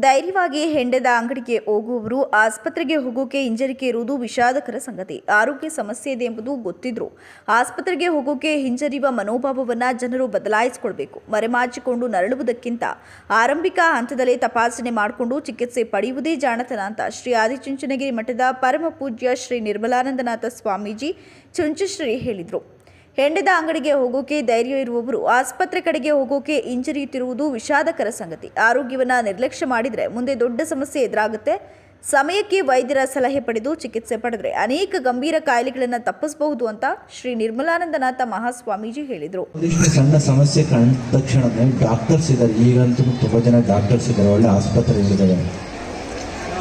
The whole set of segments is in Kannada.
ಧೈರ್ಯವಾಗಿ ಹೆಂಡದ ಅಂಗಡಿಗೆ ಹೋಗುವವರು, ಆಸ್ಪತ್ರೆಗೆ ಹೋಗೋಕೆ ಹಿಂಜರಿಕೆ ಇರುವುದು ವಿಷಾದಕರ ಸಂಗತಿ. ಆರೋಗ್ಯ ಸಮಸ್ಯೆ ಇದೆ ಎಂಬುದು ಗೊತ್ತಿದ್ರು ಆಸ್ಪತ್ರೆಗೆ ಹೋಗೋಕೆ ಹಿಂಜರಿಯುವ ಮನೋಭಾವವನ್ನು ಜನರು ಬದಲಾಯಿಸಿಕೊಳ್ಬೇಕು. ಮರೆಮಾಚಿಕೊಂಡು ನರಳುವುದಕ್ಕಿಂತ ಆರಂಭಿಕ ಹಂತದಲ್ಲೇ ತಪಾಸಣೆ ಮಾಡಿಕೊಂಡು ಚಿಕಿತ್ಸೆ ಪಡೆಯುವುದೇ ಜಾಣತನ ಅಂತ ಶ್ರೀ ಆದಿಚುಂಚನಗಿರಿ ಮಠದ ಪರಮ ಪೂಜ್ಯ ಶ್ರೀ ನಿರ್ಮಲಾನಂದನಾಥ ಸ್ವಾಮೀಜಿ ಚುಂಚಶ್ರೀ ಹೇಳಿದರು. ಹೆಂಡದ ಅಂಗಡಿಗೆ ಹೋಗೋಕೆ ಧೈರ್ಯ ಇರುವವರು ಆಸ್ಪತ್ರೆ ಕಡೆಗೆ ಹೋಗೋಕೆ ಹಿಂಜರಿಯುತ್ತಿರುವುದು ವಿಷಾದಕರ ಸಂಗತಿ. ಆರೋಗ್ಯವನ್ನ ನಿರ್ಲಕ್ಷ್ಯ ಮಾಡಿದರೆ ಮುಂದೆ ದೊಡ್ಡ ಸಮಸ್ಯೆ ಎದುರಾಗುತ್ತೆ. ಸಮಯಕ್ಕೆ ವೈದ್ಯರ ಸಲಹೆ ಪಡೆದು ಚಿಕಿತ್ಸೆ ಪಡೆದರೆ ಅನೇಕ ಗಂಭೀರ ಕಾಯಿಲೆಗಳನ್ನು ತಪ್ಪಿಸಬಹುದು ಅಂತ ಶ್ರೀ ನಿರ್ಮಲಾನಂದನಾಥ ಮಹಾಸ್ವಾಮೀಜಿ ಹೇಳಿದರು. ಒಂದಿಷ್ಟು ಸಣ್ಣ ಸಮಸ್ಯೆ ಕಂಡ ತಕ್ಷಣವೇ ಡಾಕ್ಟರ್ಸ್ ಇದ್ದಾರೆ. ಈಗಂತೂ ತುಂಬ ಜನ ಡಾಕ್ಟರ್ಸ್ ಇದ್ದಾರೆ. ಒಳ್ಳೆ ಆಸ್ಪತ್ರೆಗಳಿದ್ದಾವೆ.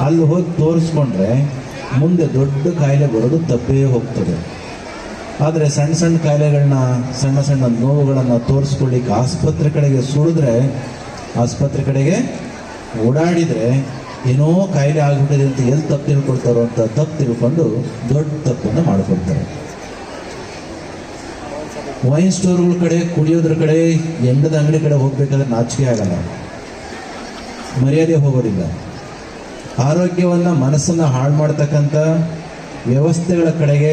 ಅಲ್ಲಿ ಹೋಗಿ ತೋರಿಸ್ಕೊಂಡ್ರೆ ಮುಂದೆ ದೊಡ್ಡ ಕಾಯಿಲೆ ಬರೋದು ತಪ್ಪೇ ಹೋಗ್ತದೆ. ಆದರೆ ಸಣ್ಣ ಸಣ್ಣ ಕಾಯಿಲೆಗಳನ್ನ, ಸಣ್ಣ ಸಣ್ಣ ನೋವುಗಳನ್ನು ತೋರಿಸ್ಕೊಳ್ಳಿಕ್ಕೆ ಆಸ್ಪತ್ರೆ ಕಡೆಗೆ ಸುಳಿದ್ರೆ, ಆಸ್ಪತ್ರೆ ಕಡೆಗೆ ಓಡಾಡಿದರೆ ಏನೋ ಕಾಯಿಲೆ ಆಗಿಬಿಟ್ಟಿದೆ ಅಂತ ಎಲ್ಲಿ ತಪ್ಪು ತಿಳ್ಕೊಳ್ತಾರೋ ಅಂತ ತಪ್ಪು ತಿಳ್ಕೊಂಡು ದೊಡ್ಡ ತಪ್ಪನ್ನು ಮಾಡ್ಕೊಳ್ತಾರೆ. ವೈನ್ ಸ್ಟೋರ್ಗಳ ಕಡೆ, ಕುಡಿಯೋದ್ರ ಕಡೆ ಎಂಡದ ಅಂಗಡಿ ಕಡೆ ಹೋಗಬೇಕಾದ್ರೆ ನಾಚಿಕೆ ಆಗಲ್ಲ. ಮರ್ಯಾದೆ ಹೋಗೋದಿಲ್ಲ. ಆರೋಗ್ಯವನ್ನು, ಮನಸ್ಸನ್ನು ಹಾಳು ಮಾಡ್ತಕ್ಕಂಥ ವ್ಯವಸ್ಥೆಗಳ ಕಡೆಗೆ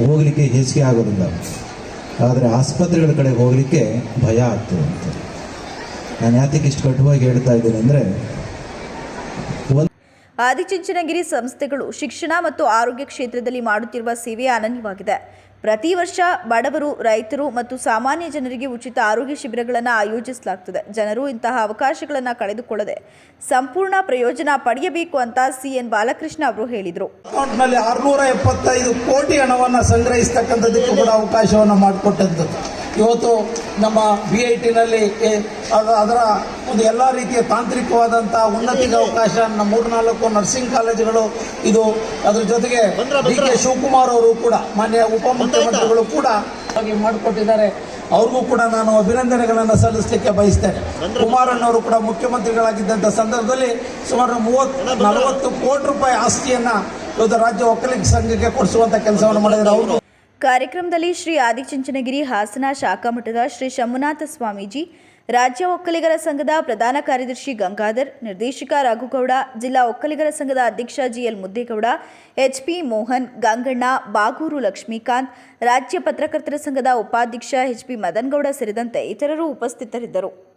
ಹೋಗಲಿಕ್ಕೆ ಹೆಚ್ಚಿಗೆ ಆಗೋದಿಲ್ಲ. ಆದರೆ ಆಸ್ಪತ್ರೆಗಳ ಕಡೆಗೆ ಹೋಗಲಿಕ್ಕೆ ಭಯ ಆಗ್ತದೆ ಅಂತ. ನಾನು ಯಾತಕ್ಕೆ ಇಷ್ಟು ಕಟ್ಟುವಾಗಿ ಹೇಳ್ತಾ ಇದ್ದೀನಿ ಅಂದರೆ ಆದಿಚುಂಚನಗಿರಿ ಸಂಸ್ಥೆಗಳು ಶಿಕ್ಷಣ ಮತ್ತು ಆರೋಗ್ಯ ಕ್ಷೇತ್ರದಲ್ಲಿ ಮಾಡುತ್ತಿರುವ ಸೇವೆ ಅನನ್ಯವಾಗಿದೆ. ಪ್ರತಿ ವರ್ಷ ಬಡವರು, ರೈತರು ಮತ್ತು ಸಾಮಾನ್ಯ ಜನರಿಗೆ ಉಚಿತ ಆರೋಗ್ಯ ಶಿಬಿರಗಳನ್ನು ಆಯೋಜಿಸಲಾಗ್ತದೆ. ಜನರು ಇಂತಹ ಅವಕಾಶಗಳನ್ನು ಕಳೆದುಕೊಳ್ಳದೆ ಸಂಪೂರ್ಣ ಪ್ರಯೋಜನ ಪಡೆಯಬೇಕು ಅಂತ ಸಿಎನ್ ಬಾಲಕೃಷ್ಣ ಅವರು ಹೇಳಿದರು. ಅಕೌಂಟ್ನಲ್ಲಿ ಆರುನೂರ ಎಪ್ಪತ್ತೈದು ಕೋಟಿ ಹಣವನ್ನು ಸಂಗ್ರಹಿಸ್ತಕ್ಕಂಥದ್ದಕ್ಕೆ ಕೂಡ ಅವಕಾಶವನ್ನು ಮಾಡಿಕೊಟ್ಟದ್ದು. ಇವತ್ತು ನಮ್ಮ ಬಿ ಐ ಟಿನಲ್ಲಿ ಅದರ ಒಂದು ಎಲ್ಲ ರೀತಿಯ ತಾಂತ್ರಿಕವಾದಂಥ ಉನ್ನತಿಗೆ ಅವಕಾಶ ನಮ್ಮ ಮೂರ್ನಾಲ್ಕು ನರ್ಸಿಂಗ್ ಕಾಲೇಜುಗಳು ಇದು ಅದ್ರ ಜೊತೆಗೆ ಡಿ ಕೆ ಶಿವಕುಮಾರ್ ಅವರು ಕೂಡ ಮಾನ್ಯ ಉಪಮುಖ್ಯಮಂತ್ರಿಗಳು ಕೂಡ ಹಾಗೆ ಮಾಡಿಕೊಟ್ಟಿದ್ದಾರೆ. ಅವ್ರಿಗೂ ಕೂಡ ನಾನು ಅಭಿನಂದನೆಗಳನ್ನು ಸಲ್ಲಿಸಲಿಕ್ಕೆ ಬಯಸ್ತೇನೆ. ಕುಮಾರಣ್ಣವರು ಕೂಡ ಮುಖ್ಯಮಂತ್ರಿಗಳಾಗಿದ್ದಂಥ ಸಂದರ್ಭದಲ್ಲಿ ಸುಮಾರು ಮೂವತ್ತು ನಲವತ್ತು ಕೋಟಿ ರೂಪಾಯಿ ಆಸ್ತಿಯನ್ನು ಇವತ್ತು ರಾಜ್ಯ ಒಕ್ಕಲಿಗ ಸಂಘಕ್ಕೆ ಕೊಡಿಸುವಂಥ ಕೆಲಸವನ್ನು ಮಾಡಿದ್ದಾರೆ. ಅವರು ಕಾರ್ಯಕ್ರಮದಲ್ಲಿ ಶ್ರೀ ಆದಿಚುಂಚನಗಿರಿ ಹಾಸನ ಶಾಖಾ ಮಠದ ಶ್ರೀ ಶಂಭುನಾಥ ಸ್ವಾಮೀಜಿ, ರಾಜ್ಯ ಒಕ್ಕಲಿಗರ ಸಂಘದ ಪ್ರಧಾನ ಕಾರ್ಯದರ್ಶಿ ಗಂಗಾಧರ್, ನಿರ್ದೇಶಕ ರಘುಗೌಡ, ಜಿಲ್ಲಾ ಒಕ್ಕಲಿಗರ ಸಂಘದ ಅಧ್ಯಕ್ಷ ಜಿಎಲ್ ಮುದ್ದೇಗೌಡ ಎಚ್ಪಿ ಮೋಹನ್, ಗಂಗಣ್ಣ, ಬಾಗೂರು ಲಕ್ಷ್ಮೀಕಾಂತ್, ರಾಜ್ಯ ಪತ್ರಕರ್ತರ ಸಂಘದ ಉಪಾಧ್ಯಕ್ಷ ಎಚ್ಪಿ ಮದನ್ಗೌಡ ಸೇರಿದಂತೆ ಇತರರು ಉಪಸ್ಥಿತರಿದ್ದರು.